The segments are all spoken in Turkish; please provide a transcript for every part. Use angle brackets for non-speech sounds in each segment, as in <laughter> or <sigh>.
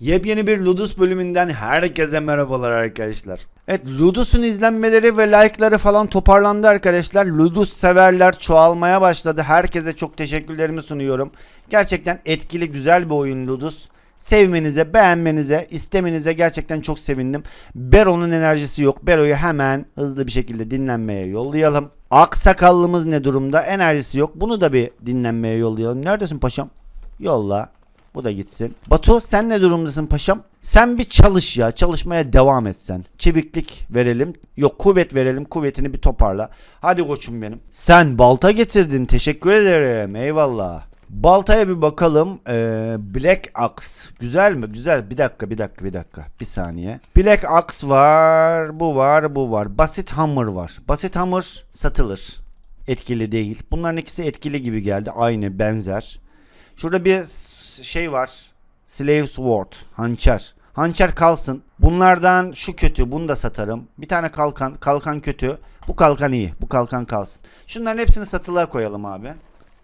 Yepyeni bir Ludus bölümünden herkese merhabalar arkadaşlar. Evet Ludus'un izlenmeleri ve like'ları falan toparlandı arkadaşlar. Ludus severler çoğalmaya başladı. Herkese çok teşekkürlerimi sunuyorum. Gerçekten etkili güzel bir oyun Ludus. Sevmenize, beğenmenize, istemenize gerçekten çok sevindim. Bero'nun enerjisi yok. Bero'yu hemen hızlı bir şekilde dinlenmeye yollayalım. Aksakallımız ne durumda? Enerjisi yok. Bunu da bir dinlenmeye yollayalım. Neredesin paşam? Yolla. Bu da gitsin. Batu sen ne durumdasın paşam? Sen bir çalış ya. Çalışmaya devam et sen. Çeviklik verelim. Yok kuvvet verelim. Kuvvetini bir toparla. Hadi koçum benim. Sen balta getirdin. Teşekkür ederim. Eyvallah. Baltaya bir bakalım. Ee, Black Axe. Güzel mi? Güzel. Bir dakika bir dakika bir dakika. Bir saniye. Black Axe var. Bu var. Bu var. Basit Hammer var. Basit Hammer satılır. Etkili değil. Bunların ikisi etkili gibi geldi. Aynı benzer. Şurada bir şey var. Slave Sword. Hançer. Hançer kalsın. Bunlardan şu kötü. Bunu da satarım. Bir tane kalkan. Kalkan kötü. Bu kalkan iyi. Bu kalkan kalsın. Şunların hepsini satılığa koyalım abi.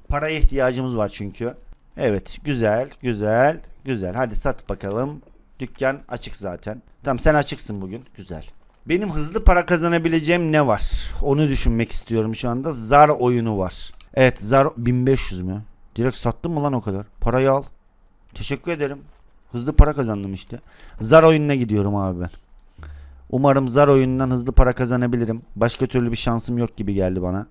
Paraya ihtiyacımız var çünkü. Evet. Güzel. Güzel. Güzel. Hadi sat bakalım. Dükkan açık zaten. Tamam sen açıksın bugün. Güzel. Benim hızlı para kazanabileceğim ne var? Onu düşünmek istiyorum şu anda. Zar oyunu var. Evet zar 1500 mü? Direkt sattın mı lan o kadar? Parayı al. Teşekkür ederim. Hızlı para kazandım işte. Zar oyununa gidiyorum abi ben. Umarım zar oyunundan hızlı para kazanabilirim. Başka türlü bir şansım yok gibi geldi bana.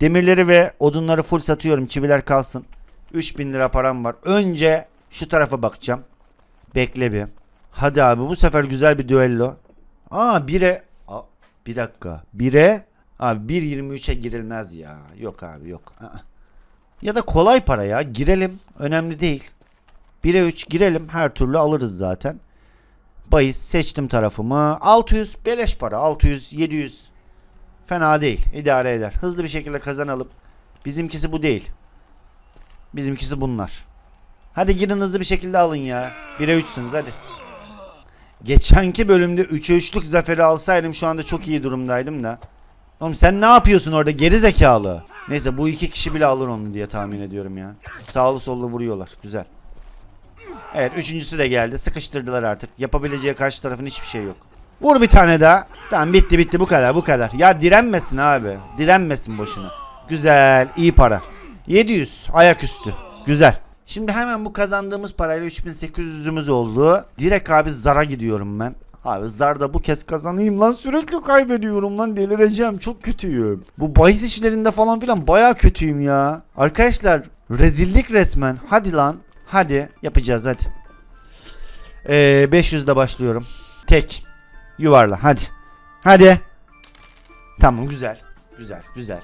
Demirleri ve odunları full satıyorum. Çiviler kalsın. 3000 lira param var. Önce şu tarafa bakacağım. Bekle bir. Hadi abi bu sefer güzel bir düello. Aa bire. Aa, bir dakika. Bire. Abi 1.23'e girilmez ya. Yok abi yok. Ya da kolay para ya. Girelim. Önemli değil. 1'e 3 girelim. Her türlü alırız zaten. Bayis seçtim tarafımı. 600 beleş para. 600 700. Fena değil. İdare eder. Hızlı bir şekilde kazanalım. Bizimkisi bu değil. Bizimkisi bunlar. Hadi girin hızlı bir şekilde alın ya. 1'e 3'sünüz hadi. Geçenki bölümde 3'e 3'lük zaferi alsaydım şu anda çok iyi durumdaydım da. Oğlum sen ne yapıyorsun orada geri zekalı? Neyse bu iki kişi bile alır onu diye tahmin ediyorum ya. Sağlı sollu vuruyorlar. Güzel. Evet üçüncüsü de geldi. Sıkıştırdılar artık. Yapabileceği karşı tarafın hiçbir şey yok. Vur bir tane daha. Tamam bitti bitti bu kadar bu kadar. Ya direnmesin abi. Direnmesin boşuna. Güzel iyi para. 700 ayaküstü. Güzel. Şimdi hemen bu kazandığımız parayla 3800'ümüz oldu. Direkt abi zara gidiyorum ben. Abi zarda bu kez kazanayım lan sürekli kaybediyorum lan delireceğim çok kötüyüm. Bu bahis işlerinde falan filan baya kötüyüm ya. Arkadaşlar rezillik resmen hadi lan hadi yapacağız hadi. Ee, 500'de başlıyorum. Tek yuvarla hadi. Hadi. Tamam güzel güzel güzel.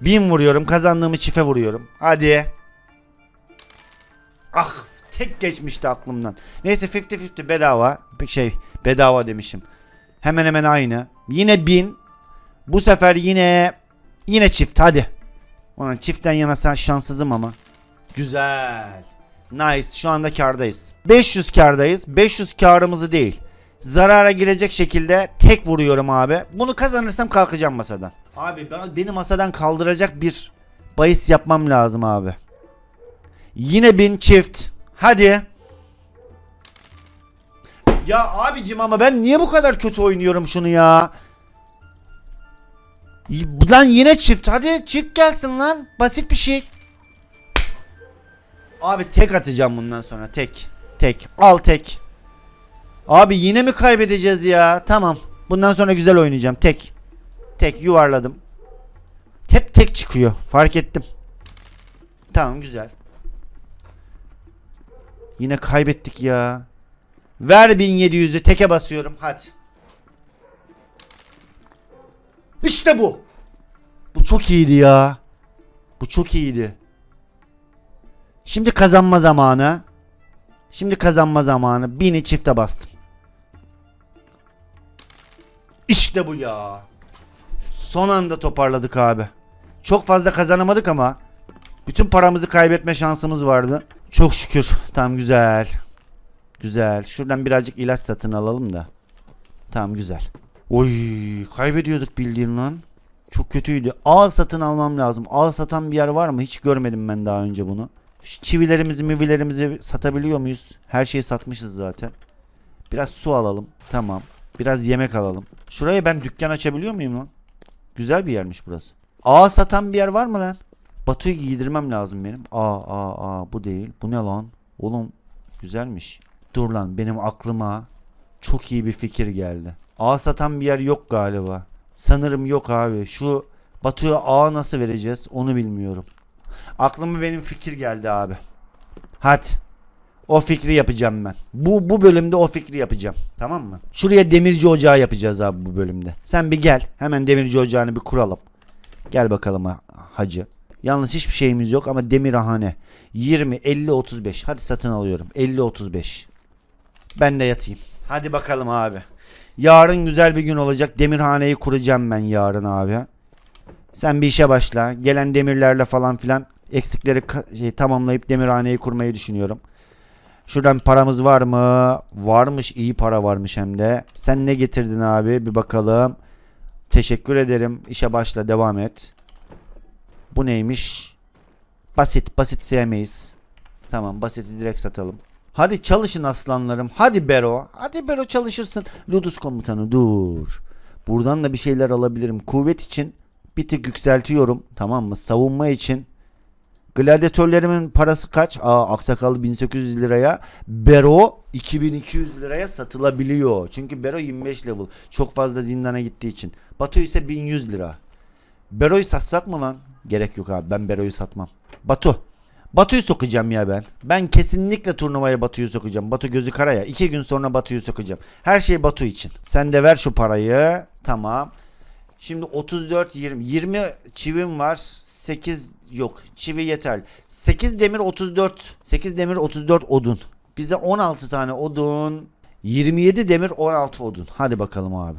1000 vuruyorum kazandığımı çife vuruyorum. Hadi. Ah tek geçmişti aklımdan. Neyse 50-50 bedava. Bir şey bedava demişim. Hemen hemen aynı. Yine 1000. Bu sefer yine yine çift hadi. Ulan çiftten yana sen şanssızım ama. Güzel. Nice. Şu anda kardayız. 500 kardayız. 500 karımızı değil. Zarara girecek şekilde tek vuruyorum abi. Bunu kazanırsam kalkacağım masadan. Abi ben, beni masadan kaldıracak bir bahis yapmam lazım abi. Yine bin çift. Hadi. Ya abicim ama ben niye bu kadar kötü oynuyorum şunu ya? Lan yine çift. Hadi çift gelsin lan. Basit bir şey. Abi tek atacağım bundan sonra. Tek. Tek. Al tek. Abi yine mi kaybedeceğiz ya? Tamam. Bundan sonra güzel oynayacağım. Tek. Tek yuvarladım. Hep tek çıkıyor. Fark ettim. Tamam güzel. Yine kaybettik ya. Ver 1700'ü teke basıyorum. Hadi. İşte bu. Bu çok iyiydi ya. Bu çok iyiydi. Şimdi kazanma zamanı. Şimdi kazanma zamanı. Bini çifte bastım. İşte bu ya. Son anda toparladık abi. Çok fazla kazanamadık ama bütün paramızı kaybetme şansımız vardı. Çok şükür. Tam güzel. Güzel. Şuradan birazcık ilaç satın alalım da. Tamam güzel. Oy kaybediyorduk bildiğin lan. Çok kötüydü. Ağ satın almam lazım. Ağ satan bir yer var mı? Hiç görmedim ben daha önce bunu. Şu çivilerimizi mivilerimizi satabiliyor muyuz? Her şeyi satmışız zaten. Biraz su alalım. Tamam. Biraz yemek alalım. Şuraya ben dükkan açabiliyor muyum lan? Güzel bir yermiş burası. Ağa satan bir yer var mı lan? Batu'yu giydirmem lazım benim. Aa aa aa bu değil. Bu ne lan? Oğlum güzelmiş. Dur lan benim aklıma çok iyi bir fikir geldi. Ağa satan bir yer yok galiba. Sanırım yok abi. Şu Batu'ya ağa nasıl vereceğiz onu bilmiyorum. Aklıma benim fikir geldi abi. Hadi. O fikri yapacağım ben. Bu bu bölümde o fikri yapacağım. Tamam mı? Şuraya demirci ocağı yapacağız abi bu bölümde. Sen bir gel. Hemen demirci ocağını bir kuralım. Gel bakalım ha- hacı. Yalnız hiçbir şeyimiz yok ama demirhane. 20, 50, 35. Hadi satın alıyorum. 50, 35. Ben de yatayım. Hadi bakalım abi. Yarın güzel bir gün olacak. Demirhaneyi kuracağım ben yarın abi. Sen bir işe başla. Gelen demirlerle falan filan eksikleri şey, tamamlayıp demirhaneyi kurmayı düşünüyorum. Şuradan paramız var mı? Varmış iyi para varmış hem de. Sen ne getirdin abi? Bir bakalım. Teşekkür ederim. İşe başla devam et. Bu neymiş? Basit basit sevmeyiz. Tamam basiti direkt satalım. Hadi çalışın aslanlarım. Hadi Bero. Hadi Bero çalışırsın. Ludus komutanı dur. Buradan da bir şeyler alabilirim. Kuvvet için bir tık yükseltiyorum. Tamam mı? Savunma için. Gladyatörlerimin parası kaç? Aa aksakallı 1800 liraya. Bero 2200 liraya satılabiliyor. Çünkü Bero 25 level. Çok fazla zindana gittiği için. Batu ise 1100 lira. Bero'yu satsak mı lan? Gerek yok abi. Ben Bero'yu satmam. Batu. Batu'yu sokacağım ya ben. Ben kesinlikle turnuvaya Batu'yu sokacağım. Batu gözü kara ya. İki gün sonra Batu'yu sokacağım. Her şey Batu için. Sen de ver şu parayı. Tamam. Şimdi 34 20 20 çivim var. 8 yok. Çivi yeter. 8 demir 34. 8 demir 34 odun. Bize 16 tane odun. 27 demir 16 odun. Hadi bakalım abi.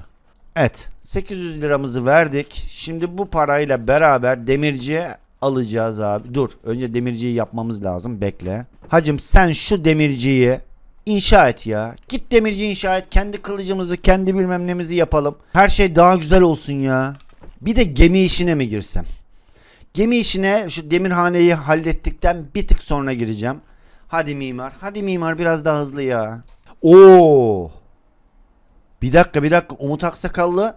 Evet. 800 liramızı verdik. Şimdi bu parayla beraber demirciye alacağız abi. Dur. Önce demirciyi yapmamız lazım. Bekle. Hacım sen şu demirciyi inşa et ya. Git demirci inşa et. Kendi kılıcımızı, kendi bilmem nemizi yapalım. Her şey daha güzel olsun ya. Bir de gemi işine mi girsem? Gemi işine şu demirhaneyi hallettikten bir tık sonra gireceğim. Hadi mimar. Hadi mimar biraz daha hızlı ya. Oo. Bir dakika bir dakika Umut Aksakallı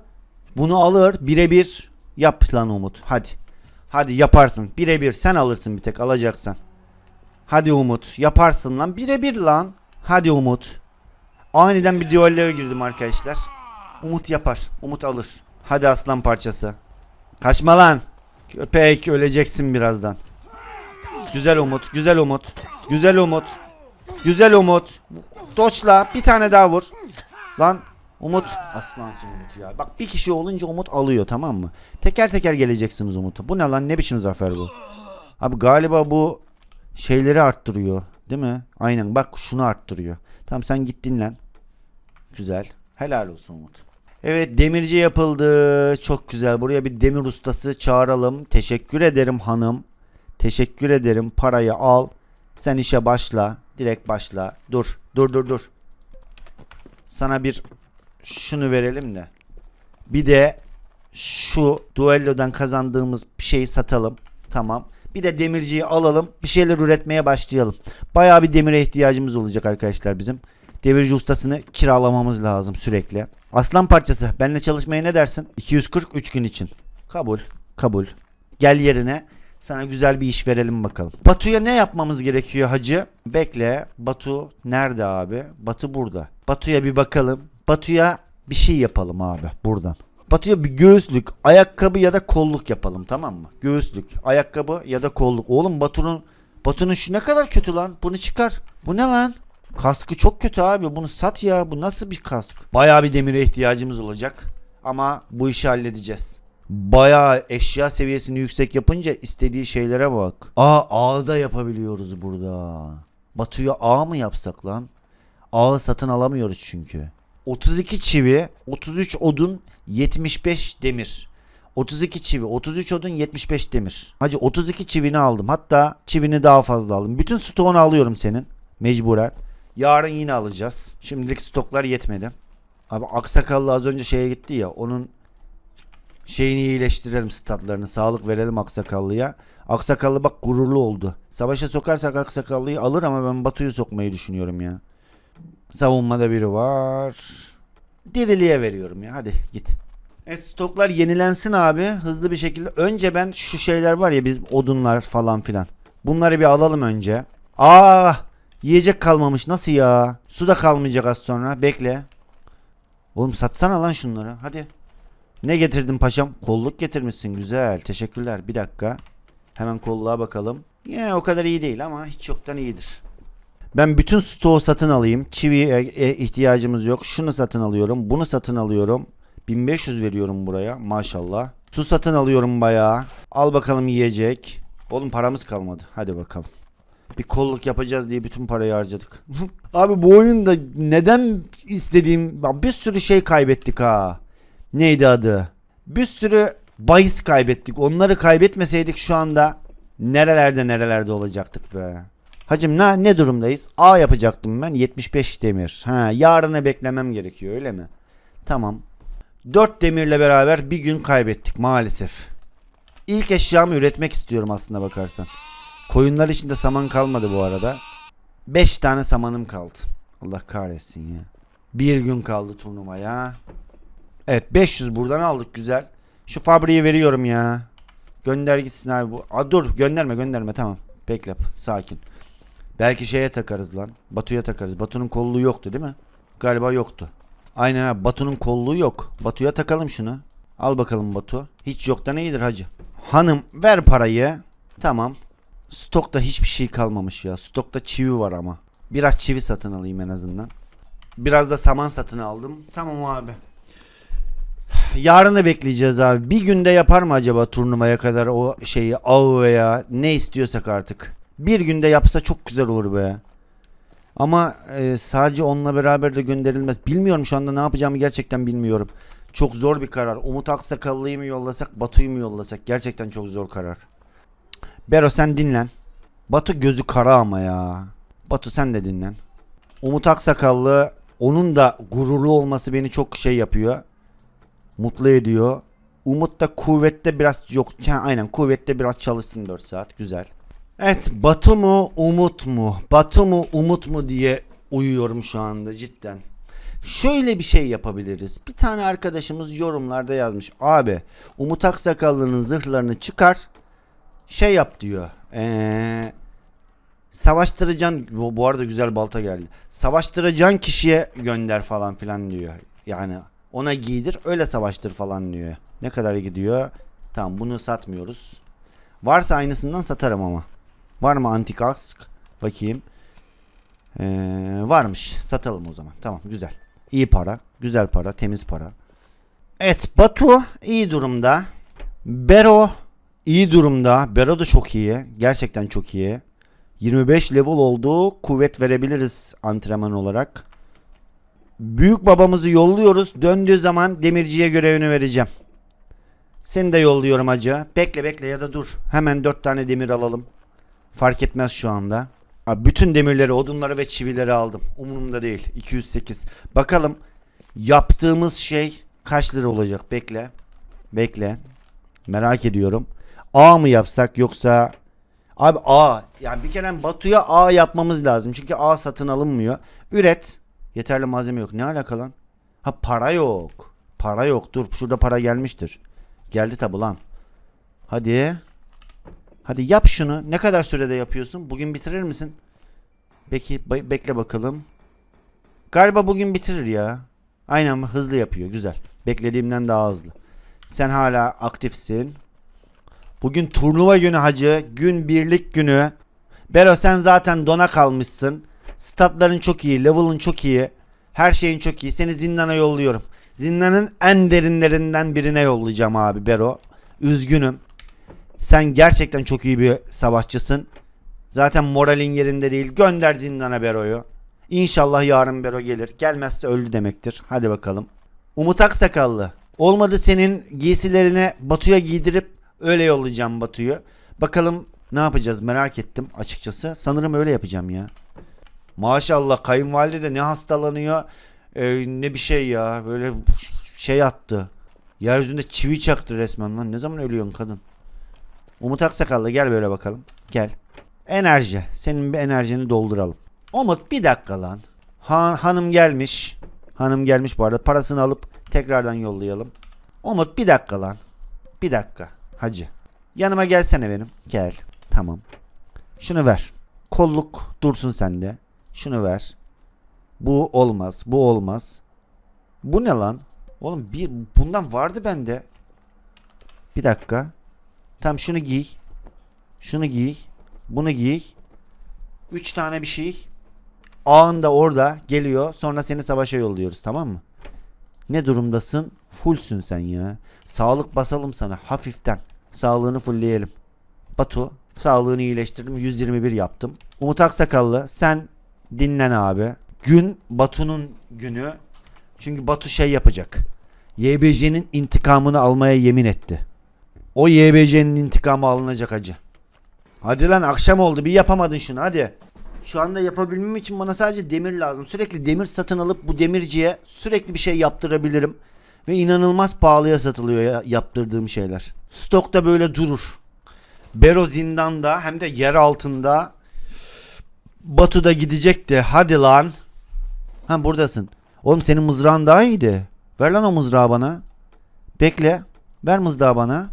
bunu alır birebir yap lan Umut hadi. Hadi yaparsın birebir sen alırsın bir tek alacaksan. Hadi Umut yaparsın lan birebir lan. Hadi Umut. Aniden bir düelloya girdim arkadaşlar. Umut yapar. Umut alır. Hadi aslan parçası. Kaçma lan. Köpek öleceksin birazdan. Güzel Umut. Güzel Umut. Güzel Umut. Güzel Umut. Doçla bir tane daha vur. Lan Umut aslansın Umut ya. Bak bir kişi olunca Umut alıyor tamam mı? Teker teker geleceksiniz Umut'a. Bu ne lan ne biçim zafer bu? Abi galiba bu şeyleri arttırıyor. Değil mi? Aynen bak şunu arttırıyor. Tamam sen git dinlen. Güzel. Helal olsun Umut. Evet demirci yapıldı. Çok güzel. Buraya bir demir ustası çağıralım. Teşekkür ederim hanım. Teşekkür ederim. Parayı al. Sen işe başla. Direkt başla. Dur. Dur dur dur. Sana bir şunu verelim de. Bir de şu duellodan kazandığımız şeyi satalım. Tamam. Bir de demirciyi alalım. Bir şeyler üretmeye başlayalım. Bayağı bir demire ihtiyacımız olacak arkadaşlar bizim. Demirci ustasını kiralamamız lazım sürekli. Aslan parçası. Benle çalışmaya ne dersin? 243 gün için. Kabul. Kabul. Gel yerine. Sana güzel bir iş verelim bakalım. Batu'ya ne yapmamız gerekiyor hacı? Bekle. Batu nerede abi? Batu burada. Batu'ya bir bakalım. Batu'ya bir şey yapalım abi buradan. Batu'ya bir göğüslük, ayakkabı ya da kolluk yapalım tamam mı? Göğüslük, ayakkabı ya da kolluk. Oğlum Batu'nun Batu'nun şu ne kadar kötü lan. Bunu çıkar. Bu ne lan? Kaskı çok kötü abi. Bunu sat ya. Bu nasıl bir kask? Bayağı bir demire ihtiyacımız olacak. Ama bu işi halledeceğiz. Bayağı eşya seviyesini yüksek yapınca istediği şeylere bak. Aa ağda yapabiliyoruz burada. Batu'ya ağ mı yapsak lan? Ağı satın alamıyoruz çünkü. 32 çivi, 33 odun, 75 demir. 32 çivi, 33 odun, 75 demir. Hacı 32 çivini aldım. Hatta çivini daha fazla aldım. Bütün stoğunu alıyorum senin. Mecburen. Yarın yine alacağız. Şimdilik stoklar yetmedi. Abi Aksakallı az önce şeye gitti ya. Onun şeyini iyileştirelim statlarını. Sağlık verelim Aksakallı'ya. Aksakallı bak gururlu oldu. Savaşa sokarsak Aksakallıyı alır ama ben Batu'yu sokmayı düşünüyorum ya. Savunmada biri var. Diriliğe veriyorum ya. Hadi git. Evet stoklar yenilensin abi. Hızlı bir şekilde. Önce ben şu şeyler var ya biz odunlar falan filan. Bunları bir alalım önce. Aa! Yiyecek kalmamış. Nasıl ya? Su da kalmayacak az sonra. Bekle. Oğlum satsana lan şunları. Hadi. Ne getirdin paşam? Kolluk getirmişsin. Güzel. Teşekkürler. Bir dakika. Hemen kolluğa bakalım. Yine o kadar iyi değil ama hiç yoktan iyidir. Ben bütün stoğu satın alayım. Çiviye e, ihtiyacımız yok. Şunu satın alıyorum. Bunu satın alıyorum. 1500 veriyorum buraya. Maşallah. Su satın alıyorum bayağı. Al bakalım yiyecek. Oğlum paramız kalmadı. Hadi bakalım. Bir kolluk yapacağız diye bütün parayı harcadık. <laughs> Abi bu oyunda neden istediğim bir sürü şey kaybettik ha. Neydi adı? Bir sürü bahis kaybettik. Onları kaybetmeseydik şu anda nerelerde nerelerde olacaktık be. Hacım ne, ne durumdayız? A yapacaktım ben 75 demir. Ha yarına beklemem gerekiyor öyle mi? Tamam. 4 demirle beraber bir gün kaybettik maalesef. İlk eşyamı üretmek istiyorum aslında bakarsan. Koyunlar içinde saman kalmadı bu arada. 5 tane samanım kaldı. Allah kahretsin ya. Bir gün kaldı turnuvaya. Evet 500 buradan aldık güzel. Şu fabriği veriyorum ya. Gönder gitsin abi bu. Aa, dur gönderme gönderme tamam. Bekle sakin. Belki şeye takarız lan. Batu'ya takarız. Batu'nun kolluğu yoktu değil mi? Galiba yoktu. Aynen abi Batu'nun kolluğu yok. Batu'ya takalım şunu. Al bakalım Batu. Hiç yoktan iyidir hacı. Hanım ver parayı. Tamam. Stokta hiçbir şey kalmamış ya. Stokta çivi var ama. Biraz çivi satın alayım en azından. Biraz da saman satın aldım. Tamam abi. Yarını bekleyeceğiz abi. Bir günde yapar mı acaba turnuvaya kadar o şeyi av veya ne istiyorsak artık. Bir günde yapsa çok güzel olur be. Ama e, sadece onunla beraber de gönderilmez. Bilmiyorum şu anda ne yapacağımı gerçekten bilmiyorum. Çok zor bir karar. Umut Aksakallı'yı mı yollasak, Batu'yu mu yollasak? Gerçekten çok zor karar. Bero sen dinlen. Batu gözü kara ama ya. Batu sen de dinlen. Umut Aksakallı onun da gururlu olması beni çok şey yapıyor. Mutlu ediyor. Umut da kuvvette biraz yok. Aynen kuvvette biraz çalışsın 4 saat. Güzel. Evet Batu mu Umut mu? Batu mu Umut mu diye uyuyorum şu anda cidden. Şöyle bir şey yapabiliriz. Bir tane arkadaşımız yorumlarda yazmış. Abi Umut Aksakallı'nın zırhlarını çıkar. Şey yap diyor. Eee savaştıracaksın bu, bu arada güzel balta geldi. Savaştıracaksın kişiye gönder falan filan diyor. Yani ona giydir öyle savaştır falan diyor. Ne kadar gidiyor? Tamam bunu satmıyoruz. Varsa aynısından satarım ama. Var mı antik ask? Bakayım. Ee, varmış. Satalım o zaman. Tamam güzel. İyi para. Güzel para. Temiz para. Evet Batu iyi durumda. Bero iyi durumda. Bero da çok iyi. Gerçekten çok iyi. 25 level oldu. Kuvvet verebiliriz antrenman olarak. Büyük babamızı yolluyoruz. Döndüğü zaman demirciye görevini vereceğim. Seni de yolluyorum hacı. Bekle bekle ya da dur. Hemen 4 tane demir alalım. Fark etmez şu anda. Abi bütün demirleri, odunları ve çivileri aldım. Umurumda değil. 208. Bakalım yaptığımız şey kaç lira olacak? Bekle. Bekle. Merak ediyorum. A mı yapsak yoksa Abi A. Yani bir kere Batu'ya A yapmamız lazım. Çünkü A satın alınmıyor. Üret. Yeterli malzeme yok. Ne alaka lan? Ha para yok. Para yok. Dur şurada para gelmiştir. Geldi tabi lan. Hadi. Hadi yap şunu. Ne kadar sürede yapıyorsun? Bugün bitirir misin? Peki be- bekle bakalım. Galiba bugün bitirir ya. Aynen hızlı yapıyor. Güzel. Beklediğimden daha hızlı. Sen hala aktifsin. Bugün turnuva günü hacı. Gün birlik günü. Bero sen zaten dona kalmışsın. Statların çok iyi. Level'ın çok iyi. Her şeyin çok iyi. Seni zindana yolluyorum. Zindanın en derinlerinden birine yollayacağım abi Bero. Üzgünüm. Sen gerçekten çok iyi bir savaşçısın. Zaten moralin yerinde değil. Gönder zindana Bero'yu. İnşallah yarın Bero gelir. Gelmezse öldü demektir. Hadi bakalım. Umut Aksakallı. Olmadı senin giysilerini Batu'ya giydirip öyle yollayacağım Batu'yu. Bakalım ne yapacağız merak ettim açıkçası. Sanırım öyle yapacağım ya. Maşallah kayınvalide de ne hastalanıyor e, ne bir şey ya. Böyle şey attı. Yeryüzünde çivi çaktı resmen lan. Ne zaman ölüyorsun kadın? Umut Aksakallı gel böyle bakalım. Gel. Enerji. Senin bir enerjini dolduralım. Umut bir dakika lan. Han, hanım gelmiş. Hanım gelmiş bu arada. Parasını alıp tekrardan yollayalım. Umut bir dakika lan. Bir dakika. Hacı. Yanıma gelsene benim. Gel. Tamam. Şunu ver. Kolluk dursun sende. Şunu ver. Bu olmaz. Bu olmaz. Bu ne lan? Oğlum bir bundan vardı bende. Bir dakika. Tam şunu giy. Şunu giy. Bunu giy. Üç tane bir şey. Ağın da orada geliyor. Sonra seni savaşa yolluyoruz tamam mı? Ne durumdasın? Fullsün sen ya. Sağlık basalım sana hafiften. Sağlığını fullleyelim. Batu sağlığını iyileştirdim. 121 yaptım. Umut Aksakallı sen dinlen abi. Gün Batu'nun günü. Çünkü Batu şey yapacak. YBC'nin intikamını almaya yemin etti. O YBC'nin intikamı alınacak acı. Hadi lan akşam oldu bir yapamadın şunu hadi. Şu anda yapabilmem için bana sadece demir lazım. Sürekli demir satın alıp bu demirciye sürekli bir şey yaptırabilirim. Ve inanılmaz pahalıya satılıyor ya, yaptırdığım şeyler. Stokta böyle durur. Bero zindanda hem de yer altında. Batu'da gidecekti. Hadi lan. Ha buradasın. Oğlum senin mızrağın daha iyiydi. Ver lan o mızrağı bana. Bekle. Ver mızrağı bana.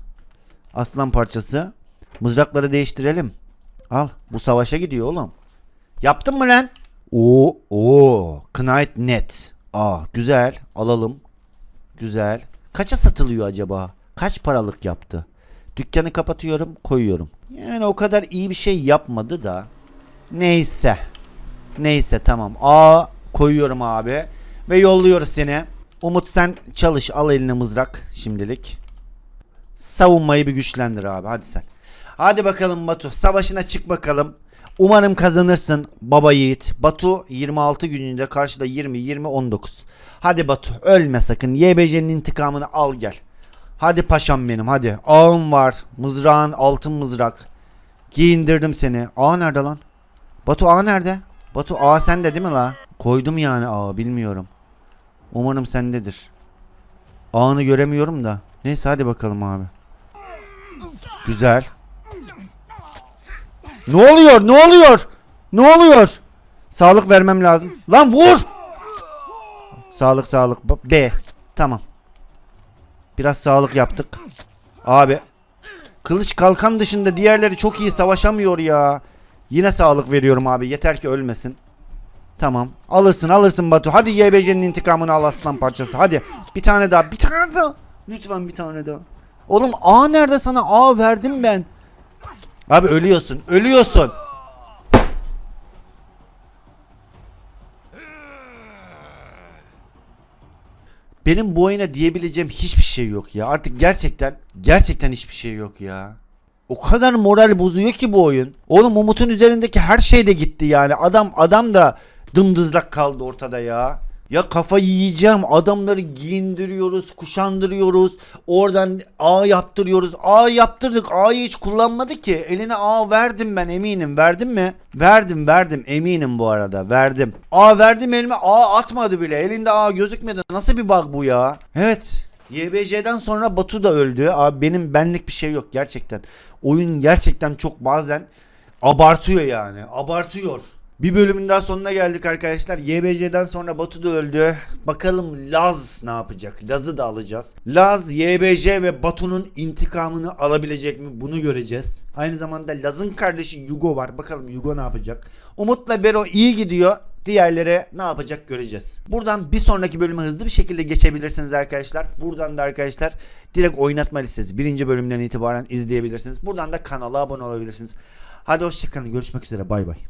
Aslan parçası. Mızrakları değiştirelim. Al. Bu savaşa gidiyor oğlum. Yaptın mı lan? Oo, oo. Knight net. Aa, güzel. Alalım. Güzel. Kaça satılıyor acaba? Kaç paralık yaptı? Dükkanı kapatıyorum, koyuyorum. Yani o kadar iyi bir şey yapmadı da. Neyse. Neyse tamam. Aa koyuyorum abi. Ve yolluyoruz seni. Umut sen çalış al eline mızrak şimdilik. Savunmayı bir güçlendir abi hadi sen. Hadi bakalım Batu savaşına çık bakalım. Umarım kazanırsın baba yiğit. Batu 26 gününde karşıda 20 20 19. Hadi Batu ölme sakın. YBC'nin intikamını al gel. Hadi paşam benim hadi. Ağım var. Mızrağın altın mızrak. Giyindirdim seni. Ağa nerede lan? Batu ağa nerede? Batu ağa sende değil mi la? Koydum yani ağa bilmiyorum. Umarım sendedir. Ağını göremiyorum da. Neyse hadi bakalım abi. Güzel. Ne oluyor? Ne oluyor? Ne oluyor? Sağlık vermem lazım. Lan vur! Sağlık sağlık. B-. Tamam. Biraz sağlık yaptık. Abi. Kılıç kalkan dışında diğerleri çok iyi savaşamıyor ya. Yine sağlık veriyorum abi. Yeter ki ölmesin. Tamam. Alırsın alırsın Batu. Hadi YBC'nin intikamını al aslan parçası. Hadi. Bir tane daha. Bir tane daha. Lütfen bir tane daha. Oğlum A nerede sana? A verdim ben. Abi ölüyorsun. Ölüyorsun. Benim bu oyuna diyebileceğim hiçbir şey yok ya. Artık gerçekten gerçekten hiçbir şey yok ya. O kadar moral bozuyor ki bu oyun. Oğlum Umut'un üzerindeki her şey de gitti yani. Adam adam da dımdızlak kaldı ortada ya. Ya kafayı yiyeceğim. Adamları giyindiriyoruz, kuşandırıyoruz. Oradan A yaptırıyoruz. A yaptırdık. A'yı hiç kullanmadı ki. Eline A verdim ben eminim. Verdim mi? Verdim verdim. Eminim bu arada. Verdim. A verdim elime. A atmadı bile. Elinde A gözükmedi. Nasıl bir bug bu ya? Evet. YBC'den sonra Batu da öldü. Abi benim benlik bir şey yok gerçekten. Oyun gerçekten çok bazen abartıyor yani. Abartıyor. Bir bölümün daha sonuna geldik arkadaşlar. YBC'den sonra Batu da öldü. Bakalım Laz ne yapacak? Laz'ı da alacağız. Laz, YBC ve Batu'nun intikamını alabilecek mi? Bunu göreceğiz. Aynı zamanda Laz'ın kardeşi Yugo var. Bakalım Yugo ne yapacak? Umut'la Bero iyi gidiyor. Diğerleri ne yapacak göreceğiz. Buradan bir sonraki bölüme hızlı bir şekilde geçebilirsiniz arkadaşlar. Buradan da arkadaşlar direkt oynatma listesi birinci bölümden itibaren izleyebilirsiniz. Buradan da kanala abone olabilirsiniz. Hadi hoşçakalın görüşmek üzere bay bay.